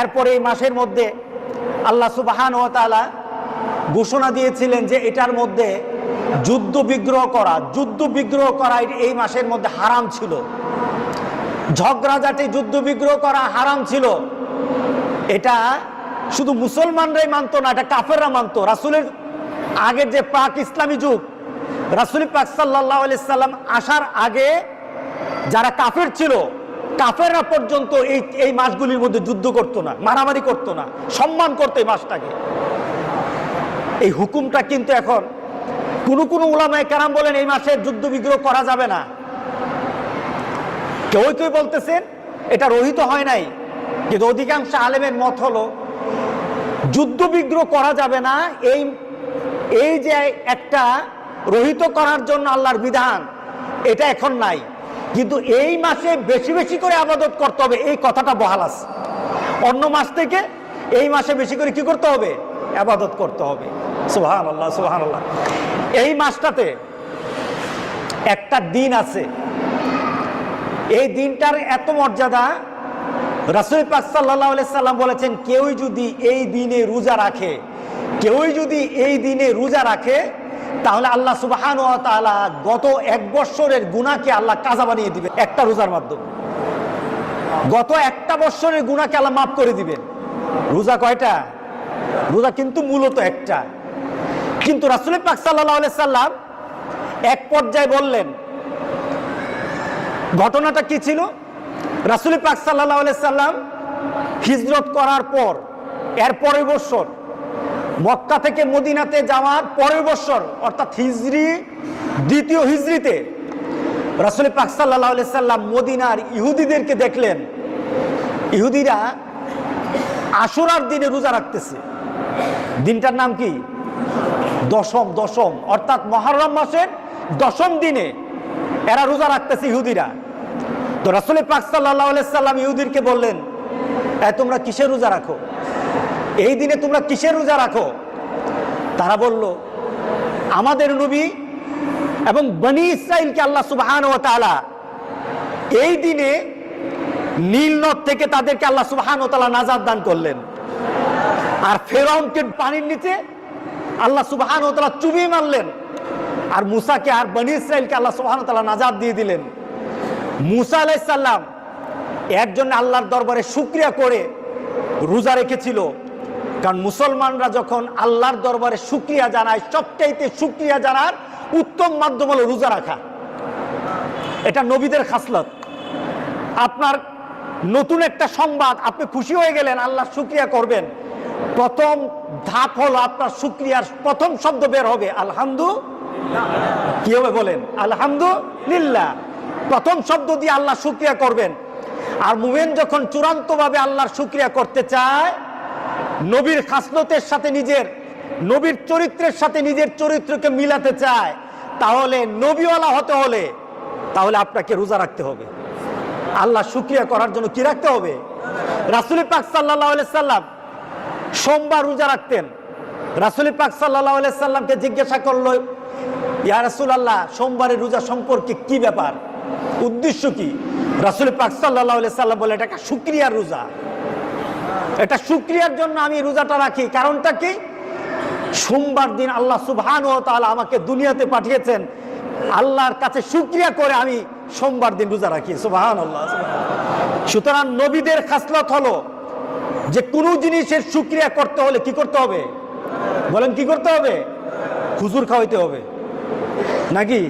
এরপরে এই মাসের মধ্যে আল্লাহ সুবাহান ও তাআলা ঘোষণা দিয়েছিলেন যে এটার মধ্যে যুদ্ধ বিগ্রহ করা, যুদ্ধ বিগ্রহ করা এই মাসের মধ্যে হারাম ছিল। ঝগড়াঝাটি, যুদ্ধ বিগ্রহ করা হারাম ছিল। এটা শুধু মুসলমানরাই মানত না, এটা কাফেররা মানত। রাসুলের আগের যে পাক ইসলামী যুগ, রাসুল পাক সাল্লাহ সাল্লাম আসার আগে যারা কাফের ছিল কাফেররা পর্যন্ত এই এই মাসগুলির মধ্যে যুদ্ধ করতো না, মারামারি করতো না, সম্মান করতো এই মাসটাকে। এই হুকুমটা কিন্তু এখন কোনো কোনো উলামায় কারাম বলেন এই মাসে যুদ্ধ বিগ্রহ করা যাবে না। কেউ কেউ বলতেছেন, এটা রহিত হয় নাই, কিন্তু অধিকাংশ আলেমের মত হলো, যুদ্ধ বিগ্রহ করা যাবে না, এই এই যে একটা রহিত করার জন্য আল্লাহর বিধান, এটা এখন নাই। কিন্তু এই মাসে বেশি বেশি করে আবাদত করতে হবে, এই কথাটা বহাল আছে। অন্য মাস থেকে এই মাসে বেশি করে কি করতে হবে? আবাদত করতে হবে। সুহান আল্লাহ সুহান আল্লাহ এই মাসটাতে একটা দিন আছে। এই দিনটার এত মর্যাদা, রাসুল পাক সাল্লাহ সাল্লাম বলেছেন কেউই যদি এই দিনে রোজা রাখে কেউই যদি এই দিনে রোজা রাখে তাহলে আল্লাহ সুবাহান গত এক বৎসরের গুণাকে আল্লাহ কাজা বানিয়ে দিবে একটা রোজার মাধ্যমে। গত একটা বৎসরের গুণাকে আল্লাহ মাফ করে দিবেন। রোজা কয়টা? রোজা কিন্তু মূলত একটা। কিন্তু রাসুল পাক সাল্লাম এক পর্যায়ে বললেন, ঘটনাটা কি ছিল? রাসুল পাক সাল্লাহ সাল্লাম হিজরত করার পর, এর পরের বৎসর মক্কা থেকে মদিনাতে যাওয়ার পরের বৎসর অর্থাৎ হিজরি, দ্বিতীয় হিজরিতে রাসুল পাক সাল্লাহ সাল্লাম মদিনার ইহুদিদেরকে দেখলেন। ইহুদিরা আশুরার দিনে রোজা রাখতেছে। দিনটার নাম কি? দশম দশম। অর্থাৎ মহরম মাসের দশম দিনে এরা রোজা রাখতেছে ইহুদিরা। তো রাসুল পাক সাল্লাহ সাল্লাম ইহুদিরকে বললেন তোমরা কিসের রোজা রাখো? এই দিনে তোমরা কিসের রোজা রাখো? তারা বলল, আমাদের নবী এবং বনি ইসরাইলকে আল্লাহ সুবহান ও তালা এই দিনে নীল নদ থেকে তাদেরকে আল্লাহ সুবহান ও তালা নাজাদ দান করলেন। আর ফেরাউনকে পানির নিচে আল্লাহ সুবহান ও তাআলা চুবিয়ে মারলেন। আর মুসাকে আর বনি ইসরাইলকে আল্লাহ সুবহান ও তাআলা নাজাদ দিয়ে দিলেন। মুসা আলাইসাল্লাম এর জন্য আল্লাহর দরবারে শুক্রিয়া করে রোজা রেখেছিল। কারণ মুসলমানরা যখন আল্লাহর দরবারে শুক্রিয়া জানায়, সবচাইতে শুক্রিয়া জানার উত্তম মাধ্যম হলো রোজা রাখা। এটা নবীদের খাসলত। আপনার নতুন একটা সংবাদ, আপনি খুশি হয়ে গেলেন, আল্লাহ শুক্রিয়া করবেন। প্রথম ধাপ হলো আপনার শুক্রিয়ার প্রথম শব্দ বের হবে আলহামদু কি হবে বলেন? আলহামদুলিল্লাহ। প্রথম শব্দ দিয়ে আল্লাহ শুক্রিয়া করবেন। আর মুমেন যখন চূড়ান্তভাবে আল্লাহর শুক্রিয়া করতে চায় নবীর খাসলতের সাথে নিজের, নবীর চরিত্রের সাথে নিজের চরিত্রকে মিলাতে চায়, তাহলে নবীওয়ালা হতে হলে তাহলে আপনাকে রোজা রাখতে হবে। আল্লাহ শুক্রিয়া করার জন্য কি রাখতে হবে? রাসুল পাক সাল্লাহ সাল্লাম সোমবার রোজা রাখতেন। রাসুল পাক সাল্লাহ সাল্লামকে জিজ্ঞাসা করল, ইয়া রাসুল আল্লাহ সোমবারের রোজা সম্পর্কে কি ব্যাপার? উদ্দেশ্য কি? রাসুল পাক সাল্লাহ সাল্লাম বলে এটা একটা শুক্রিয়ার রোজা। এটা শুক্রিয়ার জন্য আমি রোজাটা রাখি। কারণটা কি? সোমবার দিন আল্লাহ সুবহান ও তাহলে আমাকে দুনিয়াতে পাঠিয়েছেন। আল্লাহর কাছে শুক্রিয়া করে আমি সোমবার দিন রোজা রাখি। সুবহান আল্লাহ সুতরাং নবীদের খাসলত হলো যে কোনো জিনিসের শুক্রিয়া করতে হলে কি করতে হবে? বলেন কি করতে হবে? হুজুর খাওয়াইতে হবে। নাকি?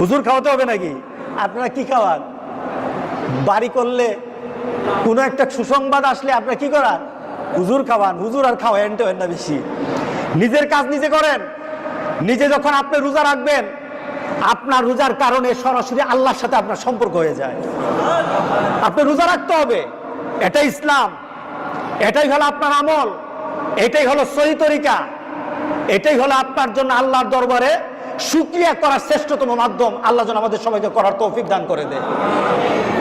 হুজুর খাওয়াতে হবে নাকি? আপনারা কি খাওয়ান? বাড়ি করলে কোনো একটা সুসংবাদ আসলে আপনার কি করান হুজুর খাওয়ান, হুজুর আর খাওয়ান টেন না বেশি। নিজের কাজ নিজে করেন। নিজে যখন আপনি রোজা রাখবেন, আপনার রোজার কারণে সরাসরি আল্লাহর সাথে আপনার সম্পর্ক হয়ে যায়। আপনি রোজা রাখতে হবে। এটাই ইসলাম। এটাই হলো আপনার আমল। এটাই হলো সহি তরিকা। এটাই হলো আপনার জন্য আল্লাহর দরবারে শুক্রিয়া করার শ্রেষ্ঠতম মাধ্যম আল্লাহ যেন আমাদের সবাইকে করার তৌফিক দান করে দেয়।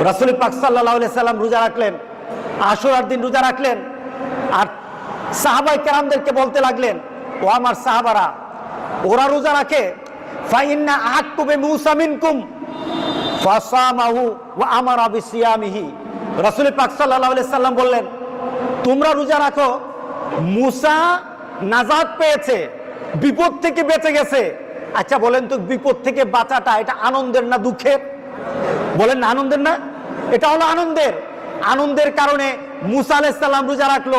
রাসুল পাক সাল্লাহ সাল্লাম রোজা রাখলেন আশুরার দিন রোজা রাখলেন, আর সাহাবাই কেরামদেরকে বলতে লাগলেন, ও আমার সাহাবারা, ওরা রোজা রাখে? আমারা সাল্লাম বললেন, তোমরা রোজা রাখো, মুসা নাজাদ পেয়েছে, বিপদ থেকে বেঁচে গেছে আচ্ছা বলেন তো বিপদ থেকে বাঁচাটা, এটা আনন্দের না দুঃখের? বলেন না আনন্দের না? এটা হলো আনন্দের। আনন্দের কারণে মুসা আলাইসাল্লাম রোজা রাখল,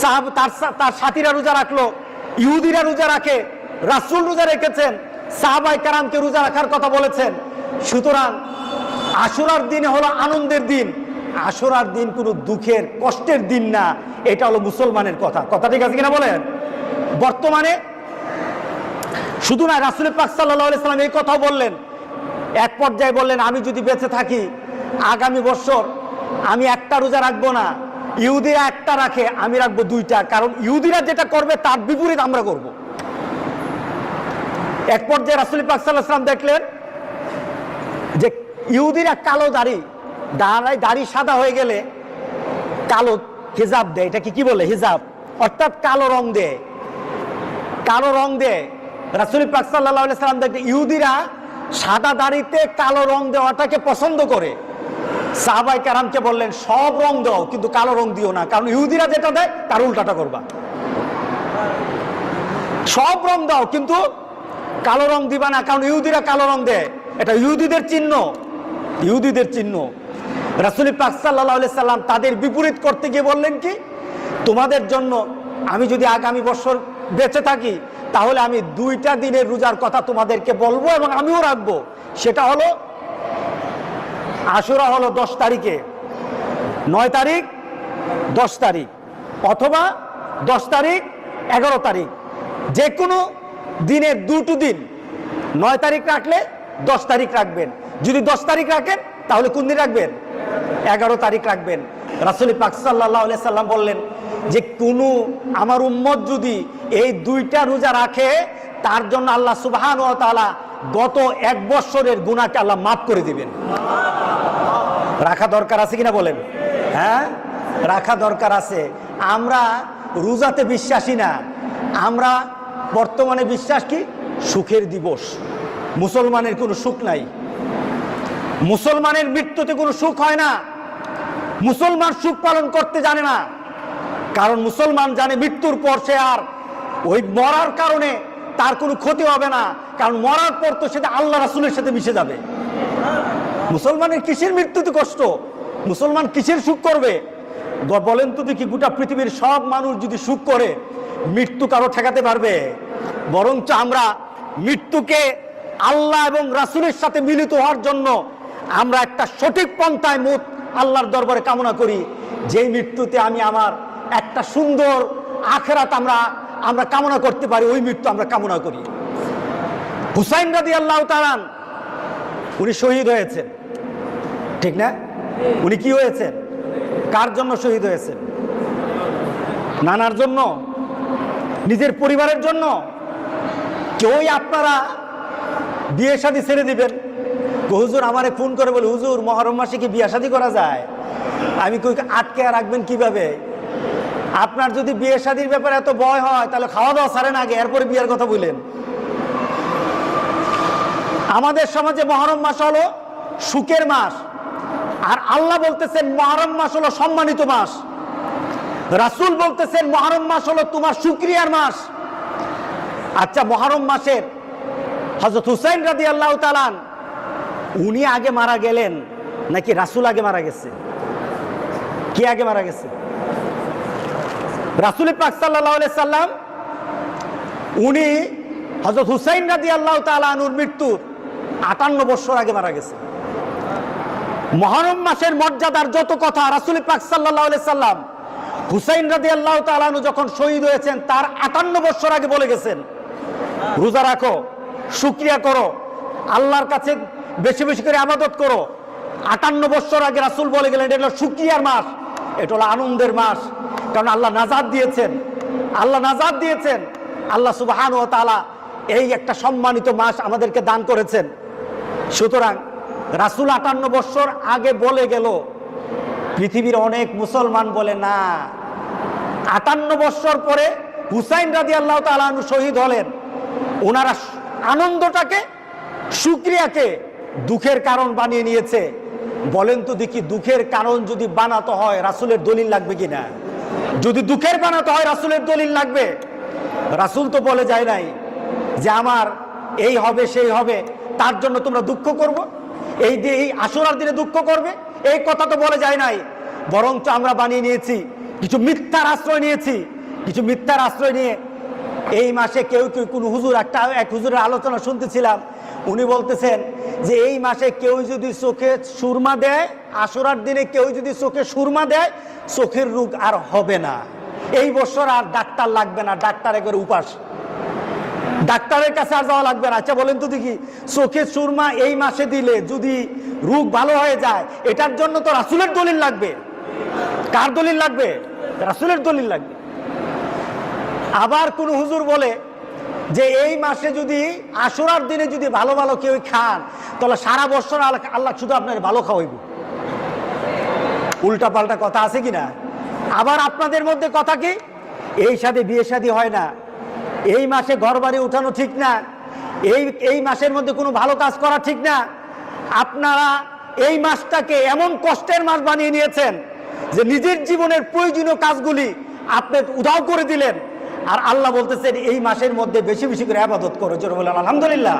সাহাব তার তার সাথীরা রোজা রাখল, ইহুদিরা রোজা রাখে, রাসূল রোজা রেখেছেন সাহাবাই কারামকে রোজা রাখার কথা বলেছেন। সুতরাং আশুরার দিন হলো আনন্দের দিন। আশুরার দিন কোনো দুঃখের, কষ্টের দিন না, এটা হলো মুসলমানের কথা। কথা ঠিক আছে কিনা বলেন? বর্তমানে শুধু না রাসুল পাক সাল্লাহ সাল্লাম এই কথাও বললেন। এক পর্যায়ে বললেন, আমি যদি বেঁচে থাকি, আগামী বছর আমি একটা রোজা রাখব না, ইহুদিরা একটা রাখে, আমি রাখব দুইটা। কারণ ইহুদিরা যেটা করবে, তার বিপরীত আমরা করব। এক পর্যায়ে রাসুল পাক সাল্লাহ সাল্লাম দেখলেন যে ইহুদিরা কালো দাড়ি, দাঁড়ায় দাড়ি সাদা হয়ে গেলে কালো হিজাব দেয়। এটাকে কি বলে? হিজাব। অর্থাৎ কালো রং দেয়। কালো রং দেয়। রাসুল পাক সাল্লাহ দেখতে ইহুদিরা সাদা দাড়িতে কালো রং দেওয়াটাকে পছন্দ করে। সাহাবাই কারামকে বললেন, সব রং দাও, কিন্তু কালো রং দিও না, কারণ ইহুদিরা যেটা দেয়, তার উল্টাটা করবা। সব রং দাও, কিন্তু কালো রং দিবা না, কারণ ইহুদিরা কালো রং দেয়। এটা ইহুদিদের চিহ্ন ইহুদিদের চিহ্ন। রাসুল পাক সাল্লাহ তাদের বিপরীত করতে গিয়ে বললেন কি, তোমাদের জন্য আমি যদি আগামী বছর বেঁচে থাকি তাহলে আমি দুইটা দিনের রোজার কথা তোমাদেরকে বলব এবং আমিও রাখব। সেটা হলো, আশুরা হলো দশ তারিখে। নয় তারিখ, দশ তারিখ। অথবা দশ তারিখ, এগারো তারিখ। যে কোনো দিনের দুটো দিন। নয় তারিখ রাখলে দশ তারিখ রাখবেন। যদি দশ তারিখ রাখেন, তাহলে কোন দিন রাখবেন? এগারো তারিখ রাখবেন। রাসুল পাক সাল্লাহ সাল্লাম বললেন যে কোনো আমার উম্মত যদি এই দুইটা রোজা রাখে, তার জন্য আল্লাহ সুবাহান ও তাআলা গত এক বৎসরের গুণাকে আল্লাহ মাফ করে দিবেন। রাখা দরকার আছে কিনা বলেন? হ্যাঁ? রাখা দরকার আছে। আমরা রোজাতে বিশ্বাসী না। আমরা বর্তমানে বিশ্বাস কি? সুখের দিবস। মুসলমানের কোনো সুখ নাই। মুসলমানের মৃত্যুতে কোনো সুখ হয় না। মুসলমান সুখ পালন করতে জানে না। কারণ মুসলমান জানে মৃত্যুর পর সে আর ওই মরার কারণে তার কোনো ক্ষতি হবে না, কারণ মরার পর তো সেটা আল্লাহ রাসুলের সাথে মিশে যাবে। মুসলমানের কিসের মৃত্যুতে কষ্ট? মুসলমান কিসের সুখ করবে? বলেন তো দেখি গোটা পৃথিবীর সব মানুষ যদি সুখ করে, মৃত্যু কারও ঠেকাতে পারবে? বরঞ্চ আমরা মৃত্যুকে আল্লাহ এবং রাসুলের সাথে মিলিত হওয়ার জন্য আমরা একটা সঠিক পন্থায় মুখ আল্লাহর দরবারে কামনা করি। যেই মৃত্যুতে আমি আমার একটা সুন্দর আখেরাত আমরা আমরা কামনা করতে পারি, ওই মৃত্যু আমরা কামনা করি। হুসাইন রাদি আল্লাহ তালান উনি শহীদ হয়েছেন। ঠিক না? উনি কি হয়েছেন? কার জন্য শহীদ হয়েছেন? নানার জন্য? নিজের পরিবারের জন্য? কেউই আপনারা বিয়ে শাদী ছেড়ে দিবেন? হুজুর আমারে ফোন করে বলে, হুজুর মহরম মাসে কি বিয়ে শাদী করা যায়? আমি কই, আটকে রাখবেন কীভাবে? আপনার যদি বিয়ে শাদীর ব্যাপারে এত ভয় হয়, তাহলে খাওয়া দাওয়া ছাড়েন আগে, এরপরে বিয়ের কথা বললেন। আমাদের সমাজে মহরম মাস হলো সুখের মাস। আর আল্লাহ বলতেছেন, মহরম মাস হলো সম্মানিত মাস। রাসূল বলতেছেন, মহরম মাস হলো তোমার শুক্রিয়ার মাস। আচ্ছা মহরম মাসের হজরত হুসাইন রাদি আল্লাহ তালান উনি আগে মারা গেলেন? নাকি রাসূল আগে মারা গেছে? কে আগে মারা গেছে? রাসূল পাক সাল্লাহ সাল্লাম, উনি হজরত হুসাইন রাদি আল্লাহ তালুর মৃত্যুর আটান্ন বছর আগে মারা গেছে। মহরম মাসের মর্যাদার যত কথা রাসুল পাক সাল্লাহ সাল্লাম, হুসাইন রাদি আল্লাহ তালানু যখন শহীদ হয়েছেন, তার আটান্ন বছর আগে বলে গেছেন, রোজা রাখো, শুক্রিয়া করো, আল্লাহর কাছে বেশি বেশি করে আবাদত করো। আটান্ন বছর আগে রাসুল বলে গেলেন, এটা হলো শুক্রিয়ার মাস, এটা হলো আনন্দের মাস। কারণ আল্লাহ নাজাদ দিয়েছেন। আল্লাহ নাজাদ দিয়েছেন। আল্লাহ সুবাহান ও তালা এই একটা সম্মানিত মাস আমাদেরকে দান করেছেন। সুতরাং রাসুল আটান্ন বৎসর আগে বলে গেল, পৃথিবীর অনেক মুসলমান বলে, না। আটান্ন বৎসর পরে হুসাইন রাজি আল্লাহ তালু শহীদ হলেন। ওনারা আনন্দটাকে, সুক্রিয়াকে দুঃখের কারণ বানিয়ে নিয়েছে। বলেন তো দেখি দুঃখের কারণ যদি বানাতে হয়, রাসুলের দলিল লাগবে কিনা? যদি দুঃখের বানাতে হয়, রাসুলের দলিল লাগবে। রাসুল তো বলে যায় নাই যে আমার এই হবে, সেই হবে, তার জন্য তোমরা দুঃখ করব। এই দিয়ে এই আসরার দিনে দুঃখ করবে, এই কথা তো বলে যায় নাই। বরঞ্চ আমরা বানিয়ে নিয়েছি, কিছু মিথ্যার আশ্রয় নিয়েছি, কিছু মিথ্যার আশ্রয় নিয়ে এই মাসে কেউ কেউ কোন হুজুর একটা এক হুজুরের আলোচনা শুনতেছিলাম, উনি বলতেছেন যে এই মাসে কেউ যদি চোখে সুরমা দেয় আশুরার দিনে কেউ যদি চোখে সুরমা দেয়, চোখের রোগ আর হবে না। এই বছর আর ডাক্তার লাগবে না ডাক্তার একবার উপাস। ডাক্তারের কাছে আর যাওয়া লাগবে না। আচ্ছা বলেন তো দেখি, চোখে সুরমা এই মাসে দিলে যদি রোগ ভালো হয়ে যায়, এটার জন্য তো রাসুলের দলিল লাগবে। কার দলিল লাগবে? রাসুলের দলিল লাগবে। আবার কোন হুজুর বলে যে এই মাসে যদি আশুরার দিনে যদি ভালো ভালো কেউ খান, তাহলে সারা বছর আল্লাহ শুধু আপনার ভালো খাওয়াইব। উল্টা পাল্টা কথা আছে কি না আবার আপনাদের মধ্যে কথা কি? এই সাথে বিয়ে শাদী হয় না। এই মাসে ঘর বাড়ি উঠানো ঠিক না। এই এই মাসের মধ্যে কোনো ভালো কাজ করা ঠিক না। আপনারা এই মাসটাকে এমন কষ্টের মাস বানিয়ে নিয়েছেন যে নিজের জীবনের প্রয়োজনীয় কাজগুলি আপনি উধাও করে দিলেন। আর আল্লাহ বলতেছেন এই মাসের মধ্যে বেশি বেশি করে আবাদত করো। জোর বলেন আলহামদুলিল্লাহ।